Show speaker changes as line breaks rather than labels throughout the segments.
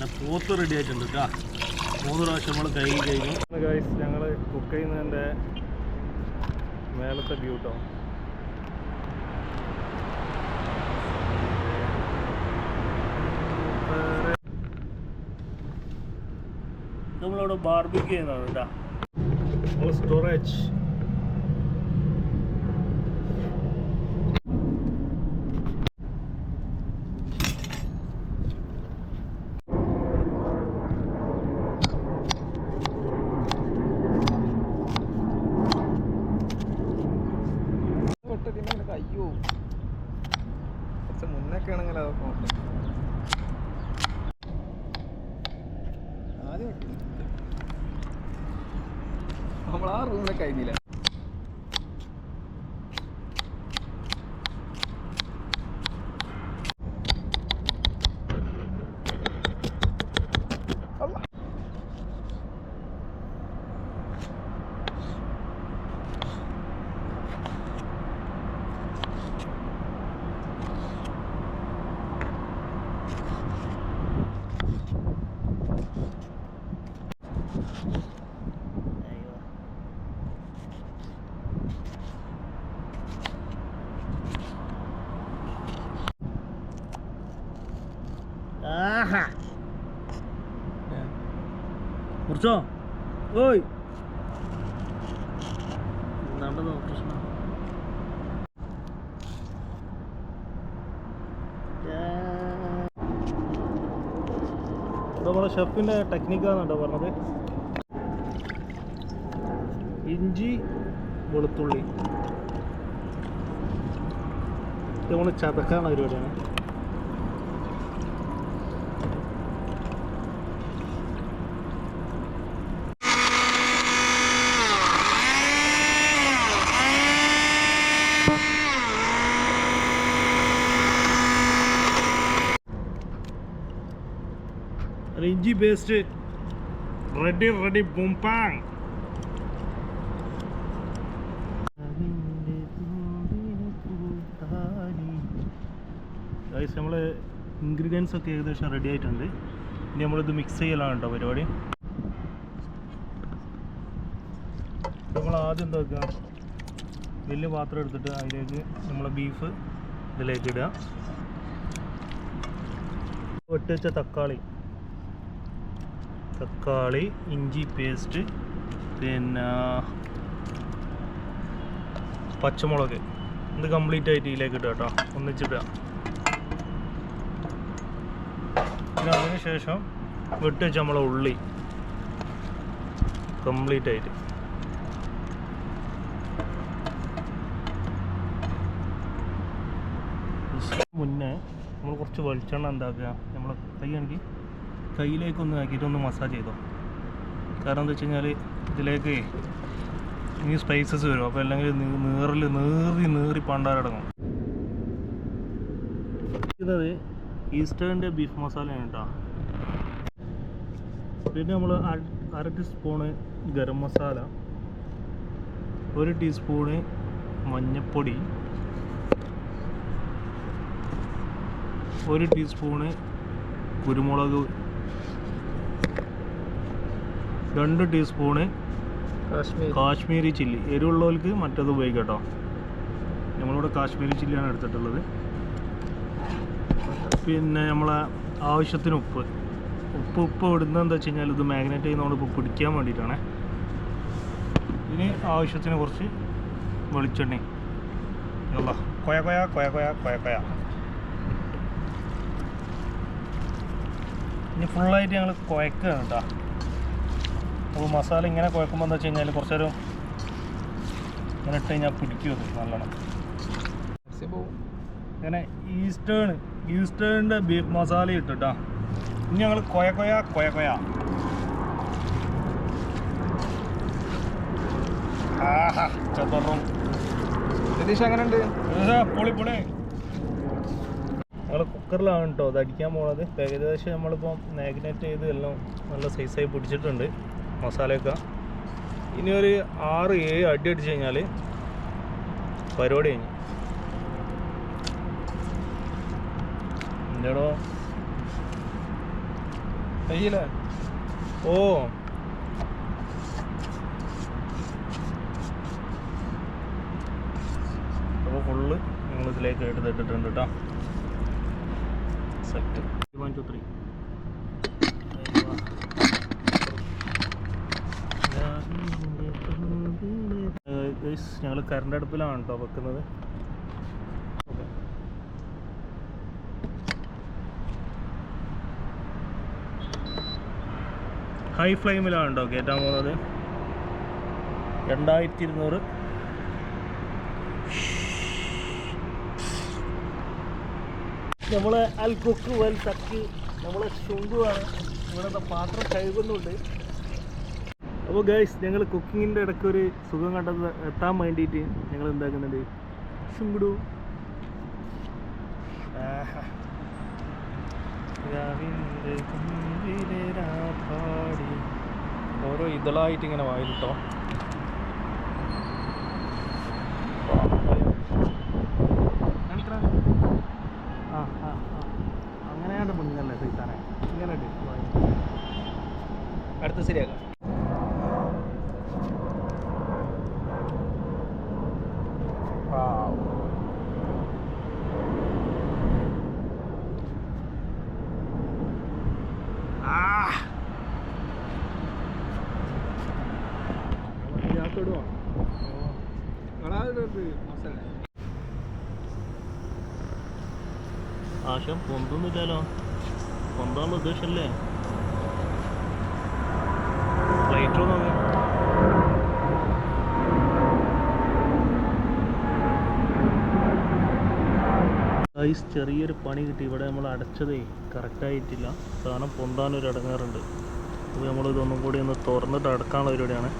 അങ്ങനെ പോത്ത് റെഡി ആയിട്ടുണ്ട് കേട്ടോ മൂന്ന് പ്രാവശ്യം നമ്മൾ കൈ കഴിഞ്ഞു ഗൈസ് ഞങ്ങൾ കുക്ക് ചെയ്യുന്നതിന്റെ മേലത്തെ വ്യൂ കേട്ടോ
നമ്മളിവിടെ ബാർബിക്ക് ചെയ്യുന്നതാണ് കേട്ടോ
സ്റ്റോറേജ്
അയ്യോ കുറച്ച് മുന്നൊക്കെ ആണെങ്കിൽ അതൊക്കെ നോക്കാം ആദ്യം നമ്മൾ ആ റൂമിലെ കഴിഞ്ഞില്ല
ആഹാ മുറിച്ചോ ഓയ്. എന്താണ്ടോ പ്രശ്നം
നമ്മുടെ ഷെഫിന്റെ പറഞ്ഞത്. ഇഞ്ചി വെളുത്തുള്ളി. നമ്മൾ ചതക്കാണ് പരിപാടിയാണ്. അല്ല, ബേസ്ഡ് റെഡി റെഡി ബുംപാങ് ഗൈസ് നമ്മൾ ഇൻഗ്രീഡിയൻസ് ഒക്കെ ഏകദേശം റെഡി ആയിട്ടുണ്ട്. ഇനി നമ്മളിത് മിക്സ് ചെയ്യലാണ് കേട്ടോ പരിപാടി. നമ്മൾ ആദ്യം എന്താ വെക്കുക വലിയ പാത്രം എടുത്തിട്ട് അതിലേക്ക് നമ്മളെ ബീഫ് ഇതിലേക്ക് ഇടുക. വെട്ടി തക്കാളി. തക്കാളി ഇഞ്ചി പേസ്റ്റ് പിന്നെ പച്ചമുളക്. ഇത് കംപ്ലീറ്റ് ആയിട്ട് ഇതിലേക്ക് ഇടുക കേട്ടോ. ഒന്നിച്ചിടുക. പിന്നെ അതിന് ശേഷം വെട്ടി വെച്ച നമ്മളെ ഉള്ളി. കംപ്ലീറ്റ് ആയിട്ട്. മുന്നേ നമ്മൾ കുറച്ച് വെളിച്ചെണ്ണ എന്താക്കുക? നമ്മൾ കൈയാണെങ്കിൽ കയ്യിലേക്കൊന്ന് ആക്കിയിട്ടൊന്ന് മസാജ് ചെയ്തോ. കാരണം എന്താ വെച്ച് കഴിഞ്ഞാൽ ഇതിലേക്ക് ഇനി സ്പൈസസ് വരും. അപ്പോൾ അല്ലെങ്കിൽ നീറിൽ നീറി നീറി പണ്ടാരടങ്ങും. ഇതത് ഈസ്റ്റേണിന്റെ ബീഫ് മസാലയാണ് കേട്ടോ പിന്നെ നമ്മൾ അര ടീസ്പൂണ് ഗരം മസാല ഒരു ടീസ്പൂണ് മഞ്ഞൾപ്പൊടി ഒരു ടീസ്പൂണ് കുരുമുളക് രണ്ട് ടീസ്പൂണ് കാശ്മീരി. ചില്ലി. എരിവുള്ളവർക്ക് മറ്റത് ഉപയോഗിക്കാം കേട്ടോ. നമ്മളിവിടെ കാശ്മീരി ചില്ലിയാണ് എടുത്തിട്ടുള്ളത്. പിന്നെ നമ്മളെ ആവശ്യത്തിന് ഉപ്പ്. ഉപ്പ് ഉപ്പ് ഇടുന്നത് എന്താ വെച്ച് കഴിഞ്ഞാൽ ഇത് മാഗ്നറ്റ് ചെയ്യുന്നതുകൊണ്ട് ഇപ്പോൾ പിടിക്കാൻ വേണ്ടിയിട്ടാണ്. ഇനി ആവശ്യത്തിന് കുറച്ച് വെളിച്ചെണ്ണ. അല്ല കൊയ കൊയ കൊയ കൊയ കൊയ കൊയ. ഇനി ഫുള്ളായിട്ട് ഞങ്ങൾ കുഴക്കുകയാണ് കേട്ടോ. അപ്പോൾ മസാല ഇങ്ങനെ കുഴക്കുമ്പോൾ എന്താ വെച്ച് കഴിഞ്ഞാൽ കുറച്ചൊരു ഇങ്ങനെ ഇട്ട് കഴിഞ്ഞാൽ പിടിക്കും നല്ലോണം. അങ്ങനെ ഈസ്റ്റേൺ ഈസ്റ്റേണിന്റെ ബീഫ് മസാല ഇട്ടിട്ടാ. ഇനി ഞങ്ങൾ കൊയ കൊയ കൊയ കൊയ.
രതീഷ് അങ്ങനെ ഉണ്ട്
പൊളി പൊളി. ഞങ്ങൾ കുക്കറിലാണ് കേട്ടോ അത് അടിക്കാൻ പോണത്. ഏകദേശം നമ്മളിപ്പോൾ മാഗ്നേറ്റ് ചെയ്ത് എല്ലാം നല്ല സൈസായി പിടിച്ചിട്ടുണ്ട്. മസാലയൊക്കെ. ഇനി ഒരു ആറ് ഏഴ് അടി അടിച്ച് കഴിഞ്ഞാൽ പരിപാടി കഴിഞ്ഞു. എന്താണോ
കഴിയില്ലേ
ഓ. അപ്പോൾ ഫുള്ള് ഞങ്ങളിതിലേക്ക് എടുത്തിട്ടിട്ടുണ്ട് കേട്ടോ സെറ്റ്. വൺ ടു ത്രീ ഞങ്ങൾ കറണ്ട് അടുപ്പിലാണ് കേട്ടോ വെക്കുന്നത്. ഹൈ ഫ്ലെയിമിലാണ് കേട്ടോ കയറ്റാൻ പോകുന്നത് രണ്ടായിരത്തി ഇരുന്നൂറ് നമ്മളെ അൽ വൽ വെൽ തക്ക് നമ്മളെ ശുങ്കുവാണ് ഇവിടുത്തെ പാത്രം കഴുകുന്നുണ്ട്. അപ്പോൾ ഗൈസ് ഞങ്ങൾ കുക്കിങ്ങിന്റെ ഇടയ്ക്ക് ഒരു സുഖം കണ്ടത് എത്താൻ വേണ്ടിയിട്ട് ഞങ്ങൾ എന്താക്കുന്നുണ്ട് രാപ്പാടി.
ഓരോ ഇതളായിട്ട് ഇങ്ങനെ വായിലിട്ടോ.
ആ അങ്ങനെയാണ് മുന്നല്ലേ സൈത്താനെ ഇങ്ങനെ.
അടുത്ത ശരിയാക്കാം
പൊന്തൊന്നുമില്ലല്ലോ കൊണ്ടുപോകാനുള്ള ഉദ്ദേശമല്ലേ? ഫ്ലൈറ്റ് നോക്കാം ഐസ് ചെറിയൊരു പണി കിട്ടി. ഇവിടെ നമ്മൾ അടച്ചതേ കറക്റ്റായിട്ടില്ല സാധനം പൊന്താനൊരു അടങ്ങാറുണ്ട്. അപ്പോൾ നമ്മളിതൊന്നും കൂടി ഒന്ന് തുറന്നിട്ട് അടക്കാനുള്ള പരിപാടിയാണ്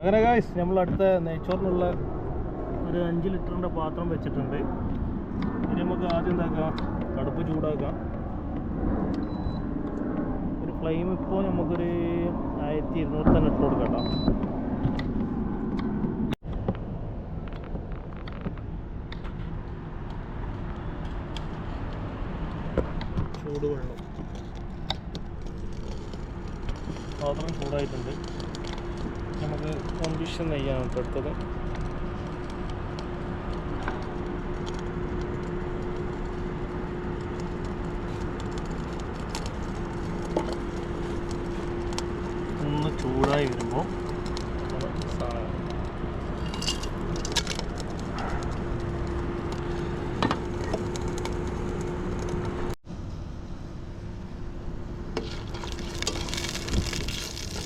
അങ്ങനെ ഗായ്സ് നമ്മൾ അടുത്ത നെയ്ച്ചോറിനുള്ള ഒരു അഞ്ച് ലിറ്ററിന്റെ പാത്രം വെച്ചിട്ടുണ്ട്. ഇനി നമുക്ക് ആദ്യം എന്താക്കാം? കടുപ്പ് ചൂടാക്കാം. ഒരു ഫ്ലെയിം ഇപ്പോൾ നമുക്കൊരു ആയിരത്തി ഇരുന്നൂറ് തന്നെ ഇട്ട് കൊടുക്കട്ടോ. കേട്ടോ ചൂടുവെള്ളം പാത്രം ചൂടായിട്ടുണ്ട്. കണ്ടീഷൻ നെയ്യാണ് കേട്ടോ എടുത്തത് ഒന്ന് ചൂടായി വരുമ്പോൾ സാധനം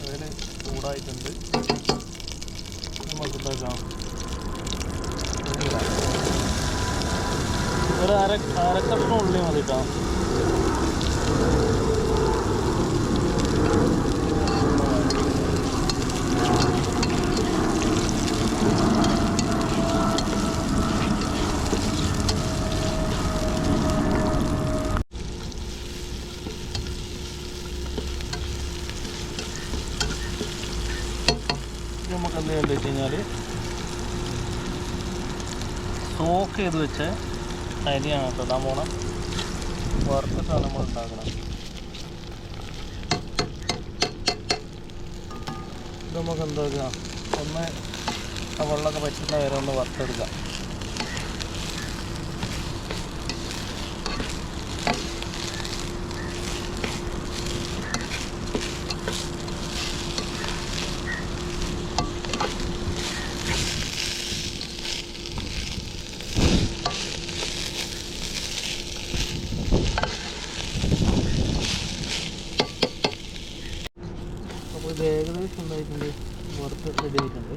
അതിൽ ചൂടായിട്ടുണ്ട് നമുക്ക് എന്താക്കാം ഉള്ളിടാം. ഒരു അര അരക്കഷ്ണം ഉള്ളി മതി കേട്ടോ സോക്ക് ചെയ്ത് വെച്ച് അരിയാണ് കേട്ടോ. ഇടാൻ ഉണ്ടാക്കണം നമുക്ക് എന്താ ഒന്ന് ആ വെള്ളമൊക്കെ പറ്റുന്ന വരെ ഒന്ന് വറുത്തെടുക്കാം. റെഡി ആയിട്ടുണ്ട്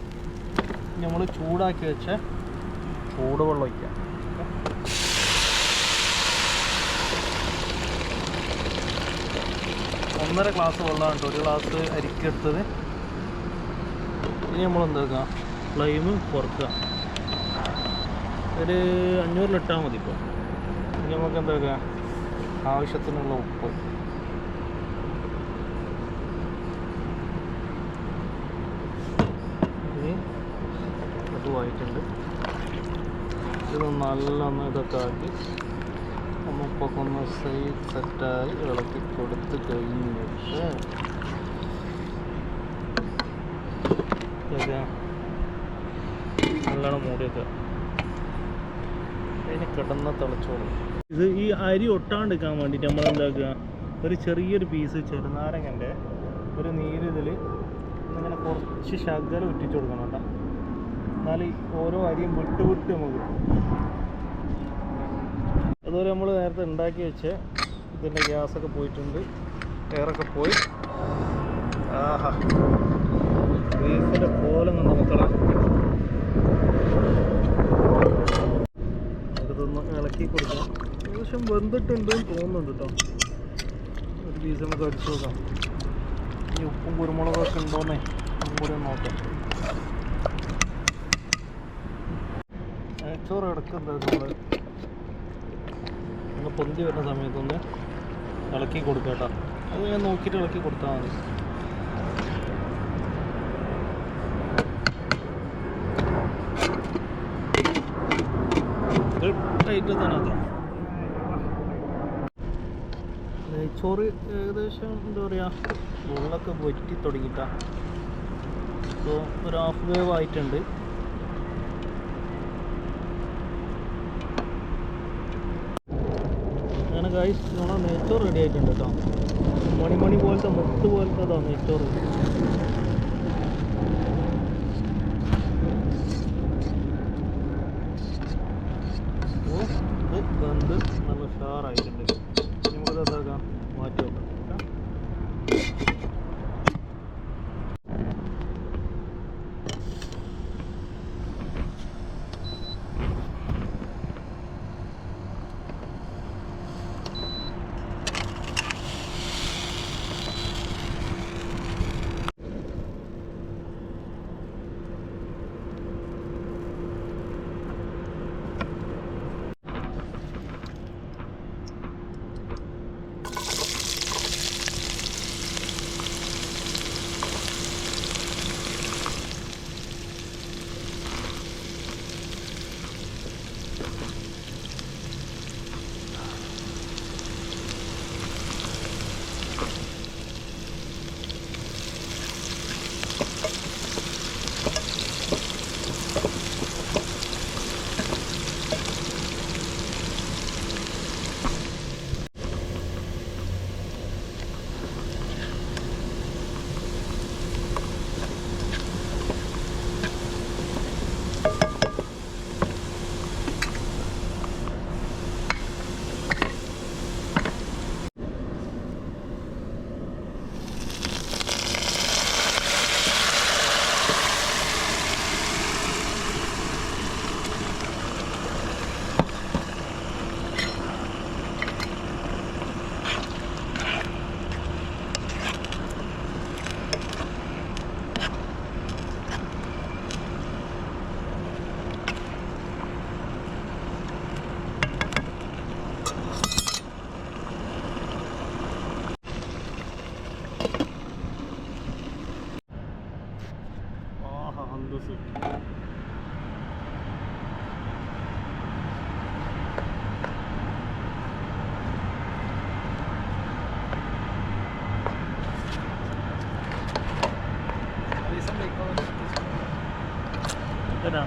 നമ്മൾ ചൂടാക്കി വെച്ച ചൂടുവെള്ളം ഒഴിക്കാം. ഒന്നര ഗ്ലാസ് വെള്ളമാണ് ഒരു ഗ്ലാസ് അരിക്കെടുത്തത് ഇനി നമ്മൾ എന്താക്കുക ഫ്ലെയിം കുറക്കുക ഒരു അഞ്ഞൂറിലിട്ടാൽ മതി ഇപ്പോൾ ഇനി നമുക്ക് എന്താക്കുക ആവശ്യത്തിനുള്ള ഉപ്പ് ഇനി അതുമായിട്ടുണ്ട് ഇത് നല്ലൊന്ന് ഇതൊക്കെ ആക്കി നമുക്കൊക്കെ ഒന്ന് സൈഡ് സെറ്റായി ഇളക്കി കൊടുത്ത് കഴിഞ്ഞിട്ട് നല്ലോണം നല്ലോണം മൂടിയൊക്കെ അതിന് കിടന്ന തിളച്ചോളും. ഇത് ഈ അരി ഒട്ടാണ്ടിരിക്കാൻ വേണ്ടിയിട്ട് നമ്മൾ എന്താക്കുക ഒരു ചെറിയൊരു പീസ് ചെറുനാരങ്ങന്റെ ഒരു നീരിതിൽ ഇങ്ങനെ കുറച്ച് ശകലം ഉറ്റിച്ചു കൊടുക്കണം കേട്ടോ. എന്നാൽ ഈ ഓരോ അരിയും വിട്ട് വിട്ട് നമുക്ക്. അതുപോലെ നമ്മൾ നേരത്തെ ഉണ്ടാക്കി വെച്ച് ഇതിന്റെ ഗ്യാസൊക്കെ പോയിട്ടുണ്ട്. എയറൊക്കെ പോയി. ആഹാ. ബീഫിന്റെ കോലം കണ്ട മക്കളെ നമുക്കിതൊന്ന് ഇളക്കി കൊടുക്കാം. ഏകദേശം വെന്തിട്ടുണ്ടെന്ന് തോന്നുന്നുണ്ട് കേട്ടോ. ഒരു പീസ് നമുക്ക് അടിച്ചു നോക്കാം. ഈ ഉപ്പും കുരുമുളകൊക്കെ ഉണ്ടോന്നേ? കൂടി നോക്കാം. ചോറ് കിടക്കുന്നത് നമ്മൾ ഒന്ന് പൊന്തി വരുന്ന സമയത്തൊന്ന് ഇളക്കി കൊടുക്കുക അത് ഞാൻ നോക്കിയിട്ട് ഇളക്കി കൊടുത്താൽ മതി. ടൈറ്റ് തന്നെ ചോറ് നെയ്ച്ചോറ് ഏകദേശം എന്താ പറയുക ഉള്ളൊക്കെ വറ്റി തുടങ്ങിയിട്ടാ. ഇപ്പോൾ ഒരു ഹാഫ് വേവ് ആയിട്ടുണ്ട്. കായ്സ് നമ്മളെ നെയ്ച്ചോറ് റെഡി ആയിട്ടുണ്ട് കേട്ടോ മണിമണി പോലത്തെ മുത്ത് പോലത്തെ നെയ്ച്ചോറ്.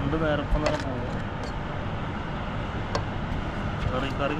രണ്ട് നേരത്തെ നേരം പോകും കറി കറി.